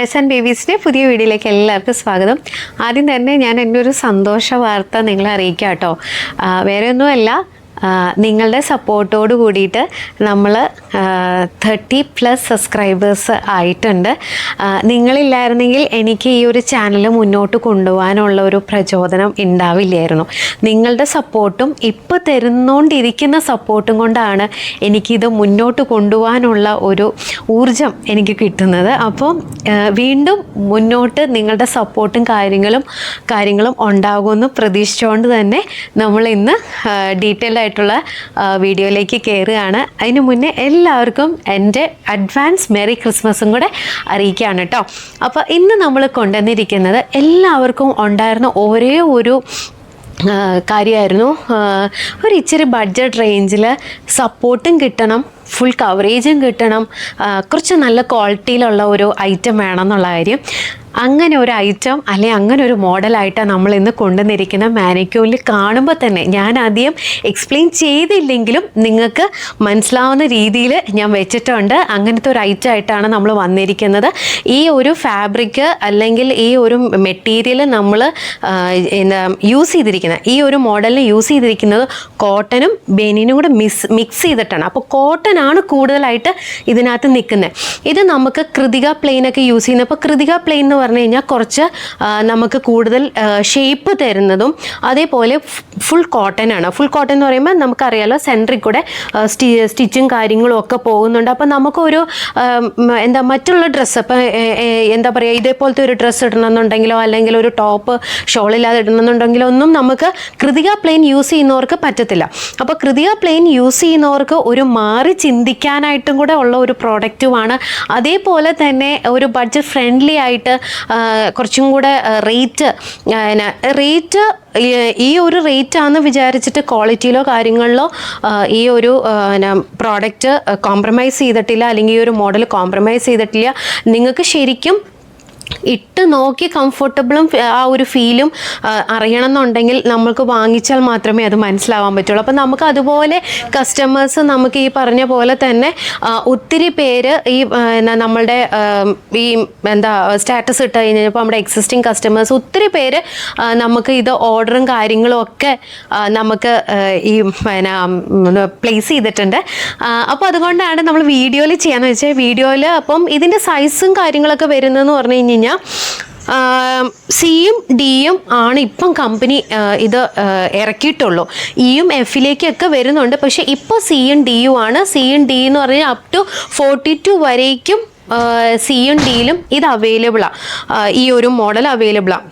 ഹെസ് and ബേബീസിന്റെ പുതിയ വീഡിയോയിലേക്ക് എല്ലാവർക്കും സ്വാഗതം. ആദ്യം തന്നെ ഞാൻ എന്റെ ഒരു സന്തോഷ വാർത്ത നിങ്ങളെ അറിയിക്കാം കേട്ടോ വേറെ ഒന്നുമല്ല. നിങ്ങളുടെ സപ്പോർട്ടോട് കൂടിയിട്ട് നമ്മൾ തേർട്ടി പ്ലസ് സബ്സ്ക്രൈബേഴ്സ് ആയിട്ടുണ്ട്. നിങ്ങളില്ലായിരുന്നെങ്കിൽ എനിക്ക് ഈ ഒരു ചാനൽ മുന്നോട്ട് കൊണ്ടുപോകാനുള്ള ഒരു പ്രചോദനം ഉണ്ടാവില്ലായിരുന്നു. നിങ്ങളുടെ സപ്പോർട്ടും ഇപ്പോൾ തരുന്നോണ്ടിരിക്കുന്ന സപ്പോർട്ടും കൊണ്ടാണ് എനിക്കിത് മുന്നോട്ട് കൊണ്ടുപോകാനുള്ള ഒരു ഊർജം എനിക്ക് കിട്ടുന്നത്. അപ്പം വീണ്ടും മുന്നോട്ട് നിങ്ങളുടെ സപ്പോർട്ടും കാര്യങ്ങളും കാര്യങ്ങളും ഉണ്ടാകുമെന്ന് പ്രതീക്ഷിച്ചുകൊണ്ട് തന്നെ നമ്മൾ ഇന്ന് ഡീറ്റെയിൽഡ് ആയിട്ടുള്ള വീഡിയോയിലേക്ക് കയറുകയാണ് അതിന് മുന്നേ എല്ലാവർക്കും എന്റെ അഡ്വാൻസ് മെറി ക്രിസ്മസും കൂടെ അറിയിക്കുകയാണ് കേട്ടോ. അപ്പോൾ ഇന്ന് നമ്മൾ കൊണ്ടുവന്നിരിക്കുന്നത് എല്ലാവർക്കും ഉണ്ടായിരുന്ന ഒരേ ഒരു കാര്യമായിരുന്നു. ഒരു ഇച്ചിരി ബഡ്ജറ്റ് റേഞ്ചിൽ സപ്പോർട്ടും കിട്ടണം ഫുൾ കവറേജും കിട്ടണം കുറച്ച് നല്ല ക്വാളിറ്റിയിലുള്ള ഒരു ഐറ്റം വേണം എന്നുള്ള കാര്യം. അങ്ങനെ ഒരു ഐറ്റം അല്ലെ അങ്ങനെ ഒരു മോഡലായിട്ടാണ് നമ്മൾ ഇന്ന് കൊണ്ടുവന്നിരിക്കുന്ന മാനിക്യൂലിൽ കാണുമ്പോൾ തന്നെ ഞാൻ ആദ്യം എക്സ്പ്ലെയിൻ ചെയ്തില്ലെങ്കിലും നിങ്ങൾക്ക് മനസ്സിലാവുന്ന രീതിയിൽ ഞാൻ വെച്ചിട്ടുണ്ട്. അങ്ങനത്തെ ഒരു ഐറ്റം ആയിട്ടാണ് നമ്മൾ വന്നിരിക്കുന്നത്. ഈ ഒരു ഫാബ്രിക് അല്ലെങ്കിൽ ഈ ഒരു മെറ്റീരിയൽ നമ്മൾ എന്താ യൂസ് ചെയ്തിരിക്കുന്നത് ഈ ഒരു മോഡലിന് യൂസ് ചെയ്തിരിക്കുന്നത് കോട്ടനും ബെനിനും കൂടെ മിസ് മിക്സ് ചെയ്തിട്ടാണ്. അപ്പോൾ കോട്ടൺ ആണ് കൂടുതലായിട്ട് ഇതിനകത്ത് നിൽക്കുന്നത്. ഇത് നമുക്ക് കൃതിക പ്ലെയിനൊക്കെ യൂസ് ചെയ്യുന്നത്. അപ്പോൾ കൃതിക പ്ലെയിൻ എന്ന് പറഞ്ഞു കഴിഞ്ഞാൽ കുറച്ച് നമുക്ക് കൂടുതൽ ഷേപ്പ് തരുന്നതും അതേപോലെ ഫുൾ കോട്ടൺ ആണ്. ഫുൾ കോട്ടൺ എന്ന് പറയുമ്പോൾ നമുക്കറിയാലോ സെൻട്രിൽ കൂടെ സ്റ്റി സ്റ്റിച്ചും കാര്യങ്ങളും ഒക്കെ പോകുന്നുണ്ട്. അപ്പോൾ നമുക്കൊരു എന്താ മറ്റുള്ള ഡ്രസ്സ് ഇപ്പം എന്താ പറയുക ഇതേപോലത്തെ ഒരു ഡ്രസ്സ് ഇടണമെന്നുണ്ടെങ്കിലോ അല്ലെങ്കിൽ ഒരു ടോപ്പ് ഷോളില്ലാതെ ഇടണമെന്നുണ്ടെങ്കിലോ ഒന്നും നമുക്ക് കൃതിക പ്ലെയിൻ യൂസ് ചെയ്യുന്നവർക്ക് പറ്റത്തില്ല. അപ്പോൾ കൃതിക പ്ലെയിൻ യൂസ് ചെയ്യുന്നവർക്ക് ഒരു മാറി ചിന്തിക്കാനായിട്ടും കൂടെ ഉള്ള ഒരു പ്രോഡക്റ്റുമാണ് അതേപോലെ തന്നെ ഒരു ബഡ്ജറ്റ് ഫ്രണ്ട്ലി ആയിട്ട് കുറച്ചും കൂടെ റേറ്റ് റേറ്റ് ഈ ഒരു റേറ്റ് ആണെന്ന് വിചാരിച്ചിട്ട് ക്വാളിറ്റിയിലോ കാര്യങ്ങളിലോ ഈ ഒരു പ്രോഡക്റ്റ് കോംപ്രമൈസ് ചെയ്തിട്ടില്ല അല്ലെങ്കിൽ ഈ ഒരു മോഡൽ കോംപ്രമൈസ് ചെയ്തിട്ടില്ല നിങ്ങൾക്ക് ശരിക്കും ഇട്ട് നോക്കി കംഫർട്ടബിളും ആ ഒരു ഫീലും അറിയണം എന്നുണ്ടെങ്കിൽ നമുക്ക് വാങ്ങിച്ചാൽ മാത്രമേ അത് മനസ്സിലാവാൻ പറ്റുള്ളൂ. അപ്പം നമുക്ക് അതുപോലെ കസ്റ്റമേഴ്സ് നമുക്ക് ഈ പറഞ്ഞ പോലെ തന്നെ ഒത്തിരി പേര് ഈ നമ്മളുടെ ഈ എന്താ സ്റ്റാറ്റസ് ഇട്ട് കഴിഞ്ഞപ്പോൾ നമ്മുടെ എക്സിസ്റ്റിംഗ് കസ്റ്റമേഴ്സ് ഒത്തിരി പേര് നമുക്ക് ഇത് ഓർഡറും കാര്യങ്ങളും ഒക്കെ നമുക്ക് ഈ പിന്നെ പ്ലേസ് ചെയ്തിട്ടുണ്ട്. അപ്പോൾ അതുകൊണ്ടാണ് നമ്മൾ വീഡിയോയിൽ ചെയ്യാന്ന് വെച്ചാൽ വീഡിയോയിൽ അപ്പം ഇതിന്റെ സൈസും കാര്യങ്ങളൊക്കെ വരുന്നതെന്ന് പറഞ്ഞു കഴിഞ്ഞ് കഴിഞ്ഞാൽ സിയും ഡിയും ആണ് ഇപ്പം കമ്പനി ഇത് ഇറക്കിയിട്ടുള്ളൂ. ഇയും എഫിലേക്കൊക്കെ വരുന്നുണ്ട്. പക്ഷേ ഇപ്പോൾ സിയും ഡിയും ആണ്. സിയും ഡി എന്ന് പറഞ്ഞാൽ അപ് ടു ഫോർട്ടി ടു വരേക്കും സിയും ഡിയിലും ഇത് അവൈലബിളാണ് ഈ ഒരു മോഡൽ അവൈലബിളാണ്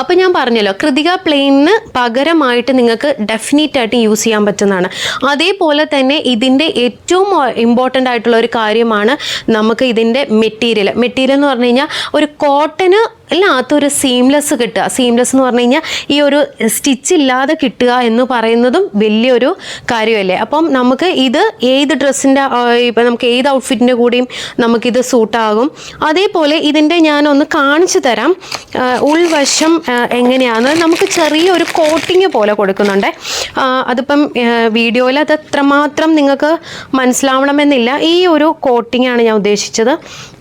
അപ്പോൾ ഞാൻ പറഞ്ഞല്ലോ കൃതിക പ്ലെയിനിന് പകരമായിട്ട് നിങ്ങൾക്ക് ഡെഫിനറ്റ് ആയിട്ട് യൂസ് ചെയ്യാൻ പറ്റുന്നതാണ്. അതേപോലെ തന്നെ ഇതിന്റെ ഏറ്റവും ഇമ്പോർട്ടന്റ് ആയിട്ടുള്ള ഒരു കാര്യമാണ് നമുക്ക് ഇതിന്റെ മെറ്റീരിയൽ മെറ്റീരിയൽ എന്ന് പറഞ്ഞു കഴിഞ്ഞാൽ ഒരു കോട്ടന് അല്ലാത്തൊരു സീംലെസ് കിട്ടുക. സീംലെസ് എന്ന് പറഞ്ഞു കഴിഞ്ഞാൽ ഈ ഒരു സ്റ്റിച്ച് ഇല്ലാതെ കിട്ടുക എന്ന് പറയുന്നതും വലിയൊരു കാര്യമല്ലേ? അപ്പം നമുക്ക് ഇത് ഏത് ഡ്രസ്സിന്റെ ഇപ്പം നമുക്ക് ഏത് ഔട്ട്ഫിറ്റിന്റെ കൂടെയും നമുക്കിത് സൂട്ടാകും അതേപോലെ ഇതിന്റെ ഞാനൊന്ന് കാണിച്ചു തരാം. ഉൾവശം എങ്ങനെയാണ് നമുക്ക് ചെറിയൊരു കോട്ടിങ് പോലെ കൊടുക്കുന്നുണ്ട്. അതിപ്പം വീഡിയോയിൽ അത് എത്രമാത്രം നിങ്ങൾക്ക് മനസ്സിലാവണമെന്നില്ല. ഈ ഒരു കോട്ടിങ്ങാണ് ഞാൻ ഉദ്ദേശിച്ചത്.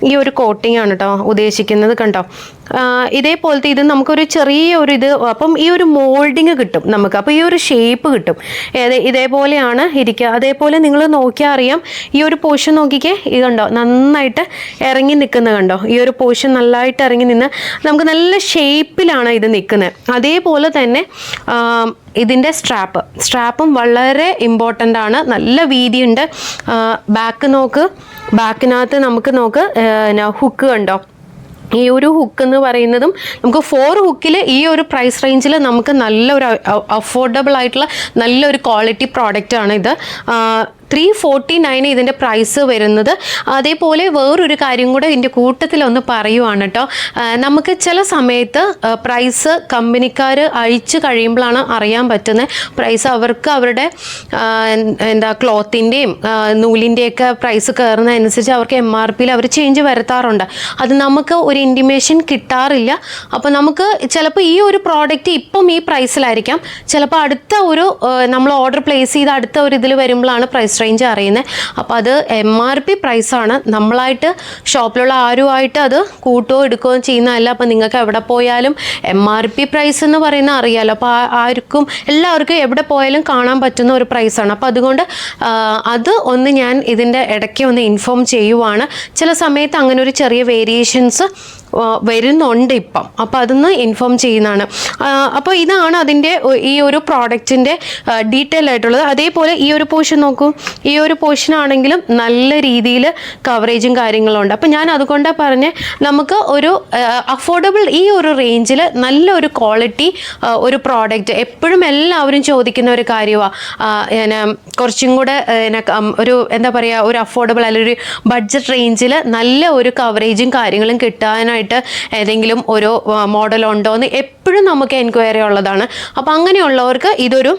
ഈ ഒരു കോട്ടിങ്ങാണ് കേട്ടോ ഉദ്ദേശിക്കുന്നത് കണ്ടോ? ഇതേപോലത്തെ ഇത് നമുക്കൊരു ചെറിയ ഒരു ഇത് അപ്പം ഈ ഒരു മോൾഡിങ് കിട്ടും നമുക്ക്. അപ്പോൾ ഈ ഒരു ഷേപ്പ് കിട്ടും. ഇതേപോലെയാണ് ഇരിക്കുക അതേപോലെ നിങ്ങൾ നോക്കിയാൽ അറിയാം ഈ ഒരു പോഷൻ നോക്കിക്കേ ഇത് കണ്ടോ? നന്നായിട്ട് ഇറങ്ങി നിൽക്കുന്നത് കണ്ടോ? ഈ ഒരു പോഷൻ നല്ലതായിട്ട് ഇറങ്ങി നിന്ന് നമുക്ക് നല്ല ഷേപ്പിലാണ് ഇത് നിൽക്കുന്നത് അതേപോലെ തന്നെ ഇതിന്റെ സ്ട്രാപ്പ് സ്ട്രാപ്പും വളരെ ഇമ്പോർട്ടന്റ് ആണ്. നല്ല വീതിയുണ്ട്. ബാക്ക് നോക്ക്. ബാക്കിനകത്ത് നമുക്ക് നോക്ക് ഹുക്ക് കണ്ടോ? ഈ ഒരു ഹുക്ക് എന്ന് പറയുന്നതും നമുക്ക് ഫോർ ഹുക്കിൽ ഈ ഒരു പ്രൈസ് റേഞ്ചിൽ നമുക്ക് നല്ലൊരു അഫോർഡബിൾ ആയിട്ടുള്ള നല്ലൊരു ക്വാളിറ്റി പ്രോഡക്റ്റ് ആണ് ഇത്. ത്രീ ഫോർട്ടി നയൻ ഇതിന്റെ പ്രൈസ് വരുന്നത്. അതേപോലെ വേറൊരു കാര്യം കൂടെ ഇതിന്റെ കൂട്ടത്തിൽ ഒന്ന് പറയുവാണ് കേട്ടോ. നമുക്ക് ചില സമയത്ത് പ്രൈസ് കമ്പനിക്കാർ അഴിച്ച് കഴിയുമ്പോഴാണ് അറിയാൻ പറ്റുന്നത് പ്രൈസ് അവർക്ക് അവരുടെ എന്താ ക്ലോത്തിന്റെയും നൂലിന്റെയൊക്കെ പ്രൈസ് കയറുന്നതനുസരിച്ച് അവർക്ക് എം ആർ പിയിൽ അവർ ചേഞ്ച് വരുത്താറുണ്ട്. അത് നമുക്ക് ഒരു ഇന്റിമേഷൻ കിട്ടാറില്ല. അപ്പോൾ നമുക്ക് ചിലപ്പോൾ ഈ ഒരു പ്രോഡക്റ്റ് ഇപ്പം ഈ പ്രൈസിലായിരിക്കാം ചിലപ്പോൾ അടുത്ത ഒരു നമ്മൾ ഓർഡർ പ്ലേസ് ചെയ്ത് അടുത്ത ഒരു ഇതിൽ വരുമ്പോഴാണ് പ്രൈസ് റേഞ്ച് അറിയുന്നത് അപ്പോൾ അത് എം ആർ പി പ്രൈസാണ് നമ്മളായിട്ട് ഷോപ്പിലുള്ള ആരുമായിട്ട് അത് കൂട്ടുകയോ എടുക്കുകയോ ചെയ്യുന്നതല്ല. അപ്പോൾ നിങ്ങൾക്ക് എവിടെ പോയാലും എം ആർ പി പ്രൈസ് എന്ന് പറയുന്ന അറിയാമല്ലോ അപ്പോൾ ആർക്കും എല്ലാവർക്കും എവിടെ പോയാലും കാണാൻ പറ്റുന്ന ഒരു പ്രൈസാണ് അപ്പോൾ അതുകൊണ്ട് അത് ഒന്ന് ഞാൻ ഇതിന്റെ ഇടയ്ക്ക് ഒന്ന് ഇൻഫോം ചെയ്യുവാണ്. ചില സമയത്ത് അങ്ങനെ ഒരു ചെറിയ വേരിയേഷൻസ് വരുന്നുണ്ട് ഇപ്പം. അപ്പോൾ അതൊന്ന് ഇൻഫോം ചെയ്യുന്നതാണ്. അപ്പോൾ ഇതാണ് അതിന്റെ ഈ ഒരു പ്രോഡക്റ്റിന്റെ ഡീറ്റെയിൽ ആയിട്ടുള്ളത്. അതേപോലെ ഈ ഒരു പോർഷൻ നോക്കൂ. ഈ ഒരു പോർഷൻ ആണെങ്കിലും നല്ല രീതിയിൽ കവറേജും കാര്യങ്ങളും ഉണ്ട്. അപ്പോൾ ഞാൻ അതുകൊണ്ടാണ് പറഞ്ഞ് നമുക്ക് ഒരു അഫോർഡബിൾ ഈ ഒരു റേഞ്ചിൽ നല്ലൊരു ക്വാളിറ്റി ഒരു പ്രോഡക്റ്റ് എപ്പോഴും എല്ലാവരും ചോദിക്കുന്ന ഒരു കാര്യമാണ് കുറച്ചും കൂടെ ഒരു എന്താ പറയുക ഒരു അഫോർഡബിൾ അല്ലെങ്കിൽ ഒരു ബഡ്ജറ്റ് റേഞ്ചിൽ നല്ല ഒരു കവറേജും കാര്യങ്ങളും കിട്ടാനായിട്ട് ഏതെങ്കിലും ഒരു മോഡൽ ഉണ്ടോ എന്ന് എപ്പോഴും നമുക്ക് എൻക്വയറി ഉള്ളതാണ്. അപ്പോൾ അങ്ങനെയുള്ളവർക്ക് ഇതൊരു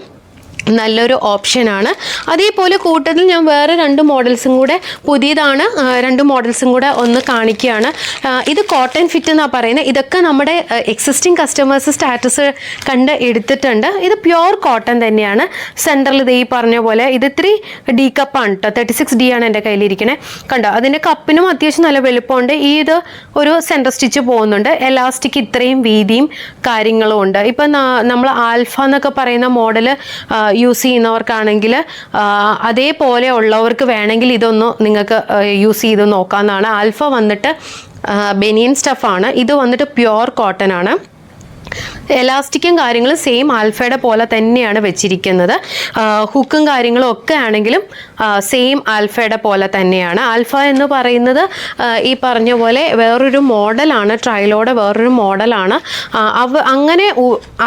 നല്ലൊരു ഓപ്ഷനാണ്. അതേപോലെ കൂട്ടത്തിൽ ഞാൻ വേറെ രണ്ട് മോഡൽസും കൂടെ പുതിയതാണ് രണ്ട് മോഡൽസും കൂടെ ഒന്ന് കാണിക്കുകയാണ്. ഇത് കോട്ടൺ ഫിറ്റ് എന്നാണ് പറയുന്നത്. ഇതൊക്കെ നമ്മുടെ എക്സിസ്റ്റിംഗ് കസ്റ്റമേഴ്സ് സ്റ്റാറ്റസ് കണ്ട് എടുത്തിട്ടുണ്ട്. ഇത് പ്യുവർ കോട്ടൺ തന്നെയാണ്. സെന്ററിൽ ഇത് ഈ പറഞ്ഞ പോലെ ഇത് ഇത്തിരി ഡി കപ്പാണ് കേട്ടോ തേർട്ടി സിക്സ് ഡി ആണ് എന്റെ കയ്യിലിരിക്കണേ. കണ്ടോ? അതിന്റെ കപ്പിനും അത്യാവശ്യം നല്ല വലുപ്പമുണ്ട്. ഈ ഇത് ഒരു സെന്റർ സ്റ്റിച്ച് പോകുന്നുണ്ട്. എലാസ്റ്റിക് ഇത്രയും വീതിയും കാര്യങ്ങളും ഉണ്ട്. ഇപ്പം നമ്മൾ ആൽഫ എന്നൊക്കെ പറയുന്ന മോഡൽ യൂസ് ചെയ്യുന്നവർക്കാണെങ്കിൽ അതേപോലെ ഉള്ളവർക്ക് വേണമെങ്കിൽ ഇതൊന്ന് നിങ്ങൾക്ക് യൂസ് ചെയ്ത് നോക്കാവുന്നതാണ് ആൽഫ വന്നിട്ട് ബെനിയൻ സ്റ്റഫാണ് ഇത് വന്നിട്ട് പ്യുവർ കോട്ടൺ ആണ്. എലാസ്റ്റിക്കും കാര്യങ്ങളും സെയിം ആൽഫയുടെ പോലെ തന്നെയാണ് വെച്ചിരിക്കുന്നത്. ഹുക്കും കാര്യങ്ങളും ഒക്കെ ആണെങ്കിലും സെയിം ആൽഫയുടെ പോലെ തന്നെയാണ്. ആൽഫ എന്ന് പറയുന്നത് ഈ പറഞ്ഞ പോലെ വേറൊരു മോഡലാണ് ട്രയലോടെ വേറൊരു മോഡലാണ്. അവ അങ്ങനെ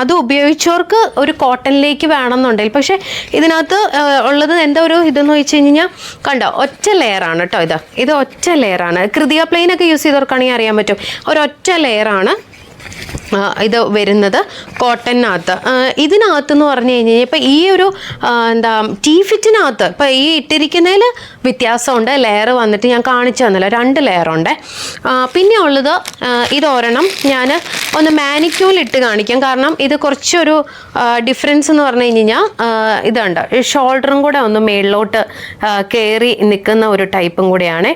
അത് ഉപയോഗിച്ചവർക്ക് ഒരു കോട്ടണിലേക്ക് വേണമെന്നുണ്ടെങ്കിൽ പക്ഷേ ഇതിനകത്ത് ഉള്ളത് എന്താ ഒരു ഇതെന്ന് വെച്ച് കഴിഞ്ഞാൽ കണ്ടോ ഒറ്റ ലെയറാണ് കേട്ടോ ഇത്. ഇത് ഒറ്റ ലെയറാണ് കൃതിയ പ്ലെയിനൊക്കെ യൂസ് ചെയ്തവർക്കാണെങ്കിൽ അറിയാൻ പറ്റും. ഒരൊറ്റ ലെയറാണ് ഇത് വരുന്നത് കോട്ടനകത്ത്. ഇതിനകത്ത് എന്ന് പറഞ്ഞു കഴിഞ്ഞ് കഴിഞ്ഞാൽ ഇപ്പം ഈ ഒരു എന്താ ടീ ഇപ്പം ഈ ഇട്ടിരിക്കുന്നതിൽ വ്യത്യാസമുണ്ട്. ലെയർ വന്നിട്ട് ഞാൻ കാണിച്ചു തന്നില്ല. രണ്ട് ലെയറുണ്ട് പിന്നെ ഉള്ളത് ഇതൊരെണ്ണം ഞാൻ ഒന്ന് മാനിക്യൂൽ ഇട്ട് കാണിക്കാം. കാരണം ഇത് കുറച്ചൊരു ഡിഫറൻസ് എന്ന് പറഞ്ഞു കഴിഞ്ഞ് കഴിഞ്ഞാൽ ഇതുണ്ട്. ഷോൾഡറും കൂടെ ഒന്ന് മേളിലോട്ട് കയറി നിൽക്കുന്ന ഒരു ടൈപ്പും കൂടെയാണ്.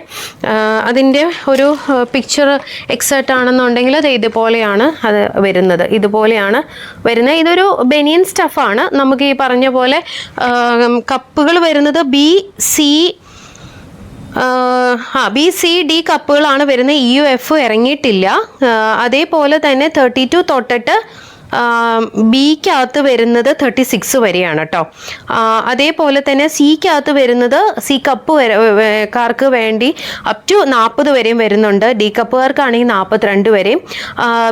അതിന്റെ ഒരു പിക്ചർ എക്സേർട്ട് ആണെന്നുണ്ടെങ്കിൽ അത് ഇതുപോലെയാണ് അത് വരുന്നത്. ഇതുപോലെയാണ് വരുന്നത്. ഇതൊരു ബെനിയൻ സ്റ്റഫാണ് നമുക്ക് ഈ പറഞ്ഞ പോലെ കപ്പുകൾ വരുന്നത് ബി സി ആ ബി സി ഡി കപ്പുകളാണ് വരുന്നത്. ഇ യു എഫ് ഇറങ്ങിയിട്ടില്ല. അതേപോലെ തന്നെ തേർട്ടി ടു തൊട്ടിട്ട് ബിക്കകത്ത് വരുന്നത് തേർട്ടി സിക്സ് വരെയാണ് കേട്ടോ അതേപോലെ തന്നെ സിക്കകത്ത് വരുന്നത് സി കപ്പ് കാർക്ക് വേണ്ടി അപ് ടു നാൽപ്പത് വരെയും വരുന്നുണ്ട്. ഡി കപ്പുകാർക്കാണെങ്കിൽ നാൽപ്പത്തിരണ്ട് വരെയും.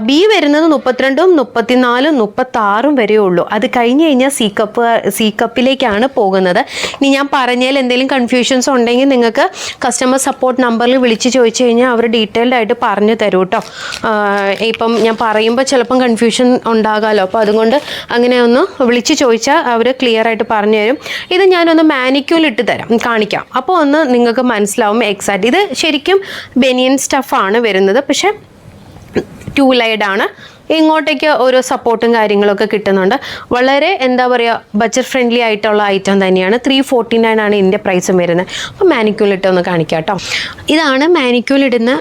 ബി വരുന്നത് മുപ്പത്തിരണ്ടും മുപ്പത്തിനാലും മുപ്പത്താറും വരെ ഉള്ളൂ. അത് കഴിഞ്ഞ് കഴിഞ്ഞാൽ സി കപ്പ് സി കപ്പിലേക്കാണ് പോകുന്നത്. ഇനി ഞാൻ പറഞ്ഞതിൽ എന്തെങ്കിലും കൺഫ്യൂഷൻസ് ഉണ്ടെങ്കിൽ നിങ്ങൾക്ക് കസ്റ്റമർ സപ്പോർട്ട് നമ്പറിൽ വിളിച്ച് ചോദിച്ചു കഴിഞ്ഞാൽ അവർ ഡീറ്റെയിൽഡ് ആയിട്ട് പറഞ്ഞു തരൂ കേട്ടോ ഇപ്പം ഞാൻ പറയുമ്പോൾ ചിലപ്പം കൺഫ്യൂഷൻ ഉണ്ടാകാമല്ലോ അപ്പോൾ അതുകൊണ്ട് അങ്ങനെ ഒന്ന് വിളിച്ച് ചോദിച്ചാൽ അവർ ക്ലിയർ ആയിട്ട് പറഞ്ഞു തരും. ഇത് ഞാനൊന്ന് മാനിക്യൂൽ ഇട്ട് തരാം. കാണിക്കാം. അപ്പോൾ ഒന്ന് നിങ്ങൾക്ക് മനസ്സിലാവും എക്സാക്റ്റ് ഇത് ശരിക്കും ബെനിയൻ സ്റ്റഫാണ് വരുന്നത്. പക്ഷേ ടു ലൈഡ് ആണ്. ഇങ്ങോട്ടേക്ക് ഓരോ സപ്പോർട്ടും കാര്യങ്ങളൊക്കെ കിട്ടുന്നുണ്ട്. വളരെ എന്താ പറയുക ബജറ്റ് ഫ്രണ്ട്ലി ആയിട്ടുള്ള ഐറ്റം തന്നെയാണ്. ത്രീ ഫോർട്ടി നയൻ ആണ് ഇതിന്റെ പ്രൈസും വരുന്നത്. അപ്പോൾ മാനിക്യൂൾ ഇട്ട് ഒന്ന് കാണിക്കാം കേട്ടോ ഇതാണ് മാനിക്യൂൾ ഇടുന്ന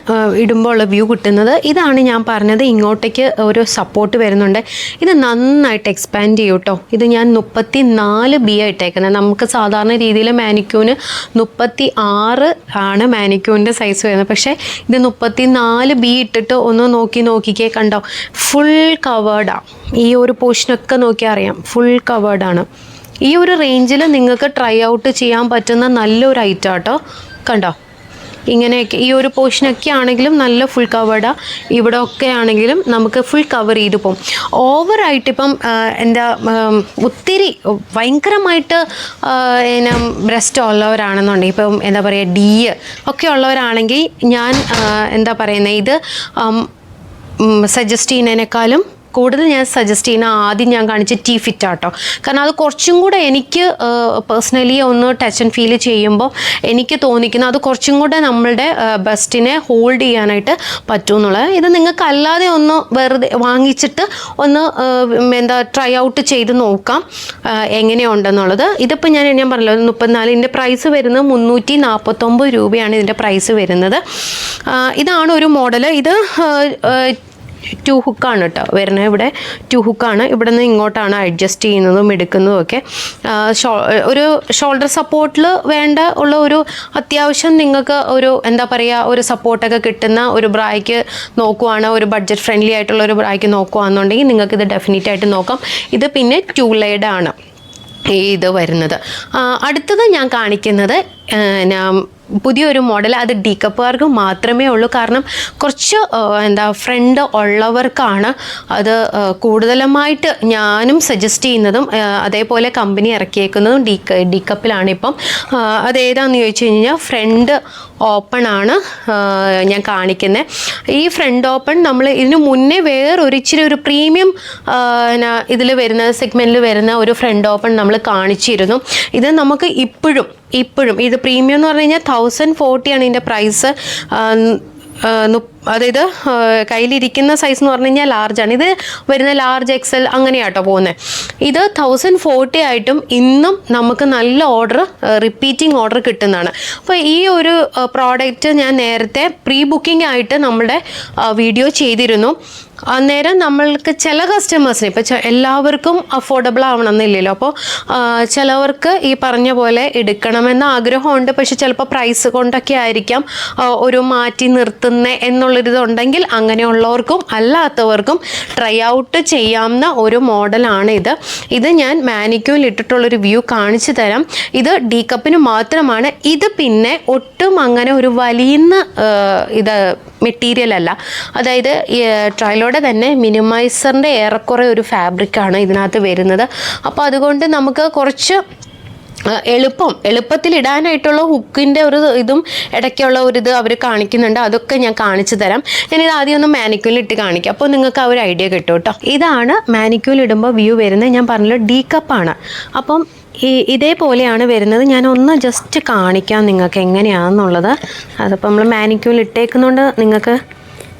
ഇടുമ്പോൾ ഉള്ള വ്യൂ കിട്ടുന്നത്. ഇതാണ് ഞാൻ പറഞ്ഞത് ഇങ്ങോട്ടേക്ക് ഒരു സപ്പോർട്ട് വരുന്നുണ്ട്. ഇത് നന്നായിട്ട് എക്സ്പാൻഡ് ചെയ്യും കേട്ടോ ഇത് ഞാൻ മുപ്പത്തി നാല് ബി ആയിട്ടേക്കുന്നത് നമുക്ക് സാധാരണ രീതിയിൽ മാനിക്യൂന് മുപ്പത്തി ആറ് ആണ് മാനിക്യൂവിന്റെ സൈസ് വരുന്നത്. പക്ഷേ ഇത് മുപ്പത്തി നാല് ബി ഇട്ടിട്ട് ഒന്ന് നോക്കി നോക്കിക്കേ കണ്ടോ? ഫുൾ കവേർഡാണ് ഈ ഒരു പോർഷനൊക്കെ നോക്കിയാൽ അറിയാം. ഫുൾ കവേർഡാണ് ഈ ഒരു റേഞ്ചിൽ നിങ്ങൾക്ക് ട്രൈ ഔട്ട് ചെയ്യാൻ പറ്റുന്ന നല്ലൊരു ഐറ്റം കേട്ടോ കണ്ടോ? ഇങ്ങനെയൊക്കെ ഈ ഒരു പോർഷനൊക്കെ ആണെങ്കിലും നല്ല ഫുൾ കവേർഡാണ് ഇവിടെ ഒക്കെ ആണെങ്കിലും നമുക്ക് ഫുൾ കവർ ചെയ്ത് പോകും ഓവറായിട്ട് ഇപ്പം എന്താ ഒത്തിരി ഭയങ്കരമായിട്ട് എന്നാ ബ്രസ്റ്റ് ഉള്ളവരാണെന്നുണ്ടെങ്കിൽ ഇപ്പം എന്താ പറയുക ഡി ഒക്കെ ഉള്ളവരാണെങ്കിൽ ഞാൻ എന്താ പറയുന്നത് ഇത് സജസ്റ്റ് ചെയ്യുന്നതിനേക്കാളും കൂടുതൽ ഞാൻ സജസ്റ്റ് ചെയ്യുന്ന ആദ്യം ഞാൻ കാണിച്ച ടി ഫിറ്റ് ആട്ടോ. കാരണം അത് കുറച്ചും കൂടെ എനിക്ക് പേഴ്സണലി ഒന്ന് ടച്ച് ആൻഡ് ഫീൽ ചെയ്യുമ്പോൾ എനിക്ക് തോന്നിക്കുന്ന അത് കുറച്ചും കൂടെ നമ്മളുടെ ബസ്റ്റിനെ ഹോൾഡ് ചെയ്യാനായിട്ട് പറ്റും എന്നുള്ളത് ഇത് നിങ്ങൾക്ക് അല്ലാതെ ഒന്ന് വെറുതെ വാങ്ങിച്ചിട്ട് ഒന്ന് എന്താ ട്രൈ ഔട്ട് ചെയ്ത് നോക്കാം എങ്ങനെയുണ്ടെന്നുള്ളത്. ഇതിപ്പോൾ ഞാൻ ഞാൻ പറഞ്ഞല്ലോ മുപ്പത്തിനാല് ഇതിന്റെ പ്രൈസ് വരുന്നത് മുന്നൂറ്റി നാൽപ്പത്തൊമ്പത് രൂപയാണ് ഇതിന്റെ പ്രൈസ് വരുന്നത്. ഇതാണ് ഒരു മോഡൽ ഇത് ടു ഹുക്കാണ് കേട്ടോ വരുന്നത്. ഇവിടെ ടു ഹുക്കാണ് ഇവിടെ നിന്ന് ഇങ്ങോട്ടാണ് അഡ്ജസ്റ്റ് ചെയ്യുന്നതും എടുക്കുന്നതും ഒക്കെ. ഒരു ഷോൾഡർ സപ്പോർട്ടിൽ വേണ്ട ഉള്ള ഒരു അത്യാവശ്യം നിങ്ങൾക്ക് ഒരു എന്താ പറയുക ഒരു സപ്പോർട്ടൊക്കെ കിട്ടുന്ന ഒരു ബ്രായ്ക്ക് നോക്കുവാണ് ഒരു ബഡ്ജറ്റ് ഫ്രണ്ട്ലി ആയിട്ടുള്ള ഒരു ബ്രായ്ക്ക് നോക്കുകയാണെന്നുണ്ടെങ്കിൽ നിങ്ങൾക്ക് ഇത് ഡെഫിനറ്റ് ആയിട്ട് നോക്കാം. ഇത് പിന്നെ ടു ലെയ്ഡ് ആണ്. ഇത് വരുന്നത്. അടുത്തത് ഞാൻ കാണിക്കുന്നത് ഞാൻ പുതിയൊരു മോഡൽ അത് ഡി കപ്പുകാർക്ക് മാത്രമേ ഉള്ളൂ. കാരണം കുറച്ച് എന്താ ഫ്രണ്ട് ഉള്ളവർക്കാണ് അത് കൂടുതലുമായിട്ട് ഞാനും സജസ്റ്റ് ചെയ്യുന്നതും അതേപോലെ കമ്പനി ഇറക്കിയേക്കുന്നതും ഡി ഡി കപ്പിലാണ് ഇപ്പം അതേതാണെന്ന് ചോദിച്ചു കഴിഞ്ഞാൽ ഫ്രണ്ട് ഓപ്പൺ ആണ് ഞാൻ കാണിക്കുന്നത് ഈ ഫ്രണ്ട് ഓപ്പൺ നമ്മൾ ഇതിന് മുന്നേ വേറൊരു ഇച്ചിരി ഒരു പ്രീമിയം ഇതിൽ വരുന്ന സെഗ്മെന്റിൽ വരുന്ന ഒരു ഫ്രണ്ട് ഓപ്പൺ നമ്മൾ കാണിച്ചിരുന്നു. ഇത് നമുക്ക് ഇപ്പോഴും ഇപ്പോഴും ഇത് പ്രീമിയം എന്ന് പറഞ്ഞു കഴിഞ്ഞാൽ തൗസൻഡ് ഫോർട്ടിയാണ് ഇതിന്റെ പ്രൈസ് അതായത് കയ്യിലിരിക്കുന്ന സൈസ് എന്ന് പറഞ്ഞു കഴിഞ്ഞാൽ ലാർജാണ് ഇത് വരുന്ന ലാർജ് എക്സൽ അങ്ങനെയാട്ടോ പോകുന്നത് ഇത് തൗസൻഡ് ഫോർട്ടി ആയിട്ടും ഇന്നും നമുക്ക് നല്ല ഓർഡർ റിപ്പീറ്റിംഗ് ഓർഡർ കിട്ടുന്നതാണ്. അപ്പോൾ ഈ ഒരു പ്രോഡക്റ്റ് ഞാൻ നേരത്തെ പ്രീ ബുക്കിംഗ് ആയിട്ട് നമ്മുടെ വീഡിയോ ചെയ്തിരുന്നു. അന്നേരം നമ്മൾക്ക് ചില കസ്റ്റമേഴ്സിന് ഇപ്പോൾ എല്ലാവർക്കും അഫോർഡബിൾ ആവണമെന്നില്ലല്ലോ. അപ്പോൾ ചിലവർക്ക് ഈ പറഞ്ഞ പോലെ എടുക്കണമെന്ന ആഗ്രഹമുണ്ട്. പക്ഷെ ചിലപ്പോൾ പ്രൈസ് കൊണ്ടൊക്കെ ആയിരിക്കാം ഒരു മാറ്റി നിർത്തുന്ന എന്നുള്ളൊരിതുണ്ടെങ്കിൽ അങ്ങനെയുള്ളവർക്കും അല്ലാത്തവർക്കും ട്രൈ ഔട്ട് ചെയ്യാവുന്ന ഒരു മോഡലാണ് ഇത്. ഇത് ഞാൻ മാനിക്യൂൽ ഇട്ടിട്ടുള്ളൊരു വ്യൂ കാണിച്ചു തരാം. ഇത് ഡി കപ്പിന് മാത്രമാണ്. ഇത് പിന്നെ ഒട്ടും അങ്ങനെ ഒരു വലിയ ഇത് മെറ്റീരിയൽ അല്ല. അതായത് ട്രയലോടെ തന്നെ മിനിമൈസറിന്റെ ഏറെക്കുറെ ഒരു ഫാബ്രിക്കാണ് ഇതിനകത്ത് വരുന്നത്. അപ്പോൾ അതുകൊണ്ട് നമുക്ക് കുറച്ച് എളുപ്പം. എളുപ്പത്തിൽ ഇടാനായിട്ടുള്ള ഹുക്കിന്റെ ഒരു ഇതും ഇടയ്ക്കുള്ള ഒരു ഇത് അവർ കാണിക്കുന്നുണ്ട്. അതൊക്കെ ഞാൻ കാണിച്ചു തരാം. ഞാനിത് ആദ്യം ഒന്ന് മാനിക്യൂലിൽ ഇട്ട് കാണിക്കാം. അപ്പോൾ നിങ്ങൾക്ക് ആ ഒരു ഐഡിയ കിട്ടും കേട്ടോ. ഇതാണ് മാനിക്യൂൽ ഇടുമ്പോൾ വ്യൂ വരുന്നത്. ഞാൻ പറഞ്ഞല്ലോ ഡി കപ്പാണ് അപ്പം ഈ ഇതേപോലെയാണ് വരുന്നത്. ഞാൻ ഒന്ന് ജസ്റ്റ് കാണിക്കാം നിങ്ങൾക്ക് എങ്ങനെയാണെന്നുള്ളത്. അതിപ്പോൾ നമ്മൾ മാനിക്യൂൽ ഇട്ടേക്കുന്നതുകൊണ്ട് നിങ്ങൾക്ക്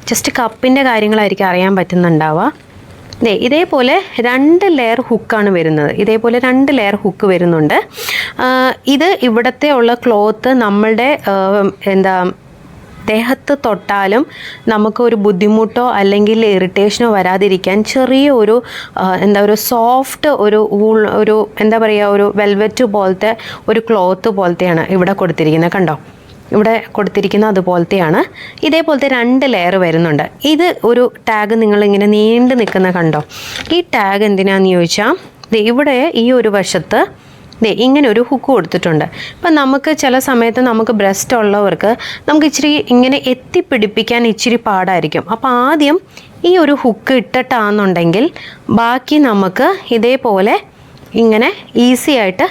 ജസ്റ്റ് കപ്പിന്റെ കാര്യങ്ങളായിരിക്കും അറിയാൻ പറ്റുന്നുണ്ടാവുക. ദേ ഇതേപോലെ രണ്ട് ലെയർ ഹുക്കാണ് വരുന്നത്. ഇതേപോലെ രണ്ട് ലെയർ ഹുക്ക് വരുന്നുണ്ട്. ഇത് ഇവിടത്തെ ഉള്ള ക്ലോത്ത് നമ്മളുടെ എന്താ ദേഹത്ത് തൊട്ടാലും നമുക്ക് ഒരു ബുദ്ധിമുട്ടോ അല്ലെങ്കിൽ ഇറിറ്റേഷനോ വരാതിരിക്കാൻ ചെറിയ ഒരു എന്താ ഒരു സോഫ്റ്റ് ഒരു ഊൾ ഒരു എന്താ പറയുക ഒരു വെൽവെറ്റ് പോലത്തെ ഒരു ക്ലോത്ത് പോലത്തെയാണ് ഇവിടെ കൊടുത്തിരിക്കുന്നത്. കണ്ടോ? ഇവിടെ കൊടുത്തിരിക്കുന്ന അതുപോലത്തെയാണ്. ഇതേപോലത്തെ രണ്ട് ലെയർ വരുന്നുണ്ട്. ഇത് ഒരു ടാഗ് നിങ്ങളിങ്ങനെ നീണ്ടു നിൽക്കുന്ന കണ്ടോ? ഈ ടാഗ് എന്തിനാന്ന് ചോദിച്ചാൽ ഇവിടെ ഈ ഒരു വശത്ത് ദേ ഇങ്ങനെ ഒരു ഹുക്ക് കൊടുത്തിട്ടുണ്ട്. അപ്പം നമുക്ക് ചില സമയത്ത് നമുക്ക് ബ്രസ്റ്റ് ഉള്ളവർക്ക് നമുക്ക് ഇച്ചിരി ഇങ്ങനെ എത്തിപ്പിടിപ്പിക്കാൻ ഇച്ചിരി പാടായിരിക്കും. അപ്പോൾ ആദ്യം ഈ ഒരു ഹുക്ക് ഇട്ടിട്ടാണെന്നുണ്ടെങ്കിൽ ബാക്കി നമുക്ക് ഇതേപോലെ ഇങ്ങനെ ഈസി ആയിട്ട്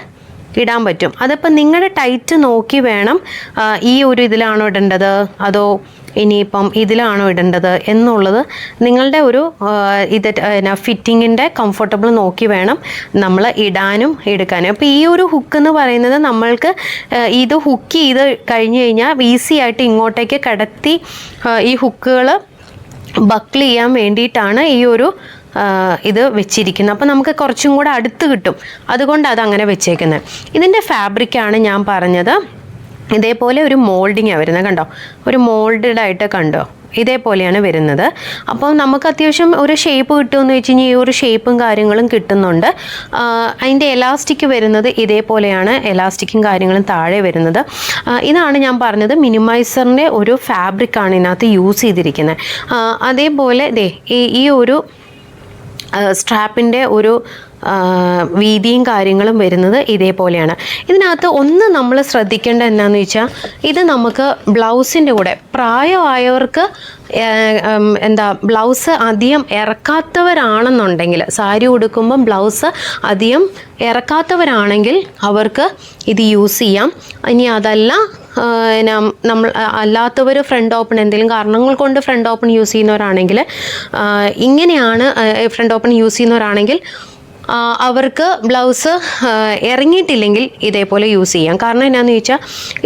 ഇടാൻ പറ്റും. അതിപ്പോൾ നിങ്ങളുടെ ടൈറ്റ് നോക്കി വേണം ഈ ഒരു ഇതിലാണോ ഇടേണ്ടത്? അതോ ഇനിയിപ്പം ഇതിലാണോ ഇടേണ്ടത് എന്നുള്ളത് നിങ്ങളുടെ ഒരു ഇത് ഫിറ്റിങ്ങിന്റെ കംഫർട്ടബിൾ നോക്കി വേണം നമ്മൾ ഇടാനും എടുക്കാനും. അപ്പോൾ ഈ ഒരു ഹുക്ക് എന്ന് പറയുന്നത് നമ്മൾക്ക് ഇത് ഹുക്ക് ചെയ്ത് കഴിഞ്ഞ് കഴിഞ്ഞാൽ ഈസി ആയിട്ട് ഇങ്ങോട്ടേക്ക് കിടത്തി ഈ ഹുക്കുകൾ ബക്കിൾ ചെയ്യാൻ വേണ്ടിയിട്ടാണ് ഈ ഒരു ഇത് വെച്ചിരിക്കുന്നത്. അപ്പോൾ നമുക്ക് കുറച്ചും കൂടെ അടുത്ത് കിട്ടും. അതുകൊണ്ട് അത് അതങ്ങനെ വെച്ചേക്കുന്നത്. ഇതിന്റെ ഫാബ്രിക്കാണ് ഞാൻ പറഞ്ഞത്. ഇതേപോലെ ഒരു മോൾഡിങ്ങാണ് വരുന്നത്. കണ്ടോ? ഒരു മോൾഡഡ് കണ്ടോ? ഇതേപോലെയാണ് വരുന്നത്. അപ്പം നമുക്ക് അത്യാവശ്യം ഒരു ഷേപ്പ് കിട്ടുമെന്ന് വെച്ച് കഴിഞ്ഞാൽ ഈ ഒരു ഷേപ്പും കാര്യങ്ങളും കിട്ടുന്നുണ്ട്. അതിന്റെ എലാസ്റ്റിക് വരുന്നത് ഇതേപോലെയാണ് എലാസ്റ്റിക്കും കാര്യങ്ങളും താഴെ വരുന്നത്. ഇതാണ് ഞാൻ പറഞ്ഞത് മിനിമൈസറിന്റെ ഒരു ഫാബ്രിക്കാണ് ഇതിനകത്ത് യൂസ് ചെയ്തിരിക്കുന്നത്. അതേപോലെ ദേ ഈ ഒരു സ്ട്രാപ്പിന്റെ ഒരു വീതിയും കാര്യങ്ങളും വരുന്നത് ഇതേപോലെയാണ്. ഇതിനകത്ത് ഒന്ന് നമ്മൾ ശ്രദ്ധിക്കേണ്ട എന്താണെന്ന് വെച്ചാൽ ഇത് നമുക്ക് ബ്ലൗസിന്റെ കൂടെ പ്രായമായവർക്ക് എന്താ ബ്ലൗസ് അധികം ഇറക്കാത്തവരാണെന്നുണ്ടെങ്കിൽ സാരി ഉടുക്കുമ്പം ബ്ലൗസ് അധികം ഇറക്കാത്തവരാണെങ്കിൽ അവർക്ക് ഇത് യൂസ് ചെയ്യാം. ഇനി അതല്ല നമ്മൾ അല്ലാത്തവർ ഫ്രണ്ട് ഓപ്പൺ എന്തെങ്കിലും കാരണങ്ങൾ കൊണ്ട് ഫ്രണ്ട് ഓപ്പൺ യൂസ് ചെയ്യുന്നവരാണെങ്കിൽ ഇങ്ങനെയാണ് ഫ്രണ്ട് ഓപ്പൺ യൂസ് ചെയ്യുന്നവരാണെങ്കിൽ അവർക്ക് ബ്ലൗസ് ഇറങ്ങിയിട്ടില്ലെങ്കിൽ ഇതേപോലെ യൂസ് ചെയ്യാം. കാരണം എന്നാന്ന് ചോദിച്ചാൽ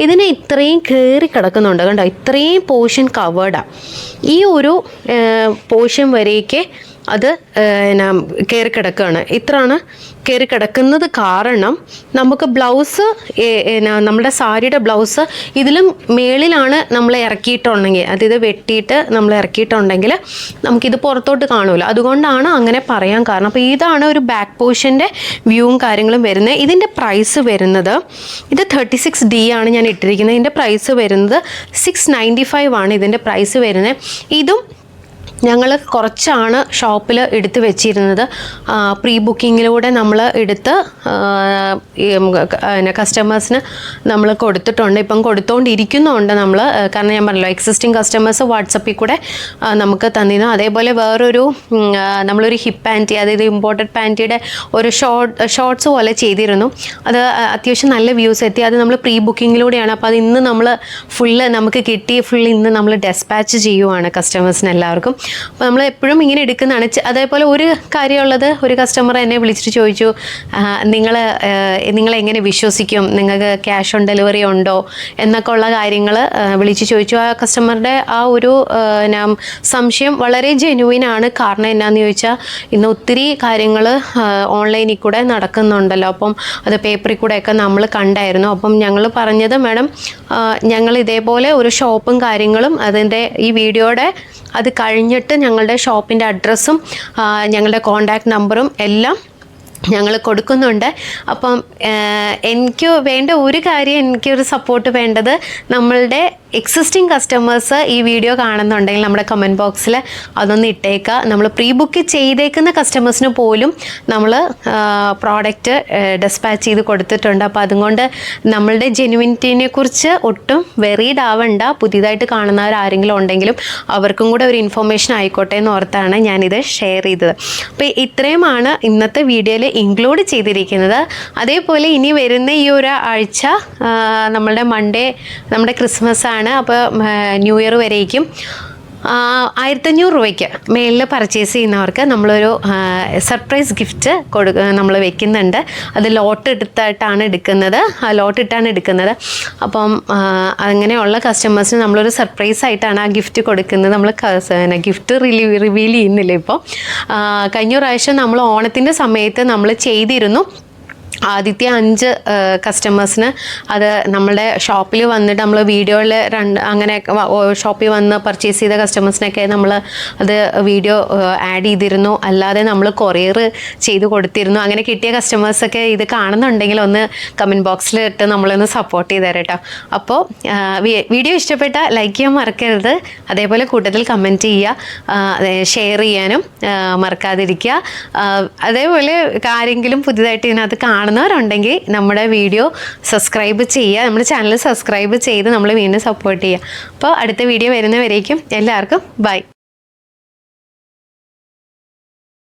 ഇതിന് ഇത്രയും കയറി കിടക്കുന്നുണ്ട് കണ്ടോ? ഇത്രയും പോർഷൻ കവേർഡാണ് ഈ ഒരു പോർഷൻ വരേക്ക് അത് എന്നാ കയറി കിടക്കുകയാണ് ഇത്രയാണ് കയറി കിടക്കുന്നത് കാരണം നമുക്ക് ബ്ലൗസ് നമ്മുടെ സാരിയുടെ ബ്ലൗസ് ഇതിലും മേളിലാണ് നമ്മൾ ഇറക്കിയിട്ടുണ്ടെങ്കിൽ അതായത് വെട്ടിയിട്ട് നമ്മൾ ഇറക്കിയിട്ടുണ്ടെങ്കിൽ നമുക്കിത് പുറത്തോട്ട് കാണുമല്ലോ അതുകൊണ്ടാണ് അങ്ങനെ പറയാൻ കാരണം. അപ്പോൾ ഇതാണ് ഒരു ബാക്ക് പോർഷന്റെ വ്യൂവും കാര്യങ്ങളും വരുന്നത്. ഇതിന്റെ പ്രൈസ് വരുന്നത് ഇത് തേർട്ടി സിക്സ് ഡി ആണ് ഞാൻ ഇട്ടിരിക്കുന്നത്. ഇതിന്റെ പ്രൈസ് വരുന്നത് സിക്സ് നയന്റി ഫൈവ് ആണ് ഇതിന്റെ പ്രൈസ് വരുന്നത്. ഇതും ഞങ്ങൾ കുറച്ചാണ് ഷോപ്പിൽ എടുത്ത് വെച്ചിരുന്നത്. പ്രീ ബുക്കിങ്ങിലൂടെ നമ്മൾ എടുത്ത് പിന്നെ കസ്റ്റമേഴ്സിന് നമ്മൾ കൊടുത്തിട്ടുണ്ട്. ഇപ്പം കൊടുത്തുകൊണ്ടിരിക്കുന്നുണ്ട് നമ്മൾ കാരണം ഞാൻ പറഞ്ഞല്ലോ എക്സിസ്റ്റിംഗ് കസ്റ്റമേഴ്സ് വാട്സപ്പിൽ കൂടെ നമുക്ക് തന്നിരുന്നു. അതേപോലെ വേറൊരു നമ്മളൊരു ഹിപ്പ് പാന്റി അതായത് ഇമ്പോർട്ടഡ് പാന്റിയുടെ ഒരു ഷോർട്ട് ഷോർട്സ് പോലെ ചെയ്തിരുന്നു. അത് അത്യാവശ്യം നല്ല വ്യൂസ് എത്തി. അത് നമ്മൾ പ്രീ ബുക്കിങ്ങിലൂടെയാണ് അപ്പോൾ അത് ഇന്ന് നമ്മൾ ഫുള്ള് നമുക്ക് കിട്ടി ഫുള്ള് ഇന്ന് നമ്മൾ ഡെസ്പാച്ച് ചെയ്യുവാണ് കസ്റ്റമേഴ്സിന് എല്ലാവർക്കും. അപ്പോൾ നമ്മൾ എപ്പോഴും ഇങ്ങനെ എടുക്കുന്നതാണ്. അതേപോലെ ഒരു കാര്യമുള്ളത് ഒരു കസ്റ്റമർ എന്നെ വിളിച്ചിട്ട് ചോദിച്ചു നിങ്ങൾ നിങ്ങളെങ്ങനെ വിശ്വസിക്കും? നിങ്ങൾക്ക് ക്യാഷ് ഓൺ ഡെലിവറി ഉണ്ടോ? എന്നൊക്കെ ഉള്ള കാര്യങ്ങൾ വിളിച്ച് ചോദിച്ചു. ആ കസ്റ്റമറുടെ ആ ഒരു നാം സംശയം വളരെ ജെനുവിൻ ആണ്. കാരണം എന്നാന്ന് ചോദിച്ചാൽ ഇന്ന് ഒത്തിരി കാര്യങ്ങൾ ഓൺലൈനിൽ കൂടെ നടക്കുന്നുണ്ടല്ലോ. അപ്പം അത് പേപ്പറിൽ കൂടെയൊക്കെ നമ്മൾ കണ്ടായിരുന്നു. അപ്പം ഞങ്ങൾ പറഞ്ഞത് മാഡം ഞങ്ങൾ ഇതേപോലെ ഒരു ഷോപ്പും കാര്യങ്ങളും അതിന്റെ ഈ വീഡിയോയുടെ അത് കഴിഞ്ഞിട്ട് ഞങ്ങളുടെ ഷോപ്പിന്റെ അഡ്രസ്സും ഞങ്ങളുടെ കോണ്ടാക്ട് നമ്പറും എല്ലാം ഞങ്ങൾ കൊടുക്കുന്നുണ്ട്. അപ്പം എനിക്ക് വേണ്ട ഒരു കാര്യം എനിക്കൊരു സപ്പോർട്ട് വേണ്ടത് നമ്മളുടെ എക്സിസ്റ്റിംഗ് കസ്റ്റമേഴ്സ് ഈ വീഡിയോ കാണുന്നുണ്ടെങ്കിൽ നമ്മുടെ കമന്റ് ബോക്സിൽ അതൊന്ന് ഇട്ടേക്കുക നമ്മൾ പ്രീ ബുക്ക് ചെയ്തേക്കുന്ന കസ്റ്റമേഴ്സിന് പോലും നമ്മൾ പ്രോഡക്റ്റ് ഡെസ്പാച്ച് ചെയ്ത് കൊടുത്തിട്ടുണ്ട്. അപ്പോൾ അതുകൊണ്ട് നമ്മളുടെ ജെനുവിനിറ്റിനെ കുറിച്ച് ഒട്ടും വെറീഡ് ആവണ്ട. പുതിയതായിട്ട് കാണുന്നവർ ആരെങ്കിലും ഉണ്ടെങ്കിലും അവർക്കും കൂടെ ഒരു ഇൻഫർമേഷൻ ആയിക്കോട്ടെ എന്ന് ഓർത്താണ് ഞാനിത് ഷെയർ ചെയ്തത്. അപ്പോൾ ഇത്രയുമാണ് ഇന്നത്തെ വീഡിയോയിൽ ഇൻക്ലൂഡ് ചെയ്തിരിക്കുന്നത്. അതേപോലെ ഇനി വരുന്ന ഈ ഒരു ആഴ്ച നമ്മളുടെ മൺഡേ നമ്മുടെ ക്രിസ്മസ് ആണ്. അപ്പോൾ ന്യൂ ഇയർ വരേക്കും. ആയിരത്തഞ്ഞൂറ് രൂപയ്ക്ക് മേളിൽ പർച്ചേസ് ചെയ്യുന്നവർക്ക് നമ്മളൊരു സർപ്രൈസ് ഗിഫ്റ്റ് കൊടു നമ്മൾ വെക്കുന്നുണ്ട്. അത് ലോട്ട് എടുത്തിട്ടാണ് എടുക്കുന്നത്. ലോട്ട് ഇട്ടാണ് എടുക്കുന്നത്. അപ്പം അങ്ങനെയുള്ള കസ്റ്റമേഴ്സിന് നമ്മളൊരു സർപ്രൈസ് ആയിട്ടാണ് ആ ഗിഫ്റ്റ് കൊടുക്കുന്നത്. നമ്മൾ ഗിഫ്റ്റ് റിവീൽ ചെയ്യുന്നില്ല ഇപ്പോൾ കഴിഞ്ഞ പ്രാവശ്യം നമ്മൾ ഓണത്തിന്റെ സമയത്ത് നമ്മൾ ചെയ്തിരുന്നു. ആദ്യത്തെ അഞ്ച് കസ്റ്റമേഴ്സിന് അത് നമ്മളുടെ ഷോപ്പിൽ വന്നിട്ട് നമ്മൾ വീഡിയോയിൽ രണ്ട് അങ്ങനെ ഷോപ്പിൽ വന്ന് പർച്ചേസ് ചെയ്ത കസ്റ്റമേഴ്സിനൊക്കെ നമ്മൾ അത് വീഡിയോ ആഡ് ചെയ്തിരുന്നു. അല്ലാതെ നമ്മൾ കൊറിയർ ചെയ്ത് കൊടുത്തിരുന്നു. അങ്ങനെ കിട്ടിയ കസ്റ്റമേഴ്സൊക്കെ ഇത് കാണുന്നുണ്ടെങ്കിൽ ഒന്ന് കമന്റ് ബോക്സിൽ ഇട്ട് നമ്മളൊന്ന് സപ്പോർട്ട് ചെയ്ത് തരാം അപ്പോൾ വീഡിയോ ഇഷ്ടപ്പെട്ട ലൈക്ക് ചെയ്യാൻ മറക്കരുത്. അതേപോലെ കൂട്ടത്തിൽ കമന്റ് ചെയ്യുക ഷെയർ ചെയ്യാനും മറക്കാതിരിക്കുക. അതേപോലെ ആരെങ്കിലും പുതിയതായിട്ട് ഇതിനകത്ത് കാണുന്നവരുണ്ടെങ്കിൽ നമ്മുടെ വീഡിയോ സബ്സ്ക്രൈബ് ചെയ്യുക നമ്മുടെ ചാനൽ സബ്സ്ക്രൈബ് ചെയ്ത് നമ്മൾ വീണ്ടും സപ്പോർട്ട് ചെയ്യുക. അപ്പോൾ അടുത്ത വീഡിയോ വരുന്നവരേക്കും എല്ലാവർക്കും ബൈ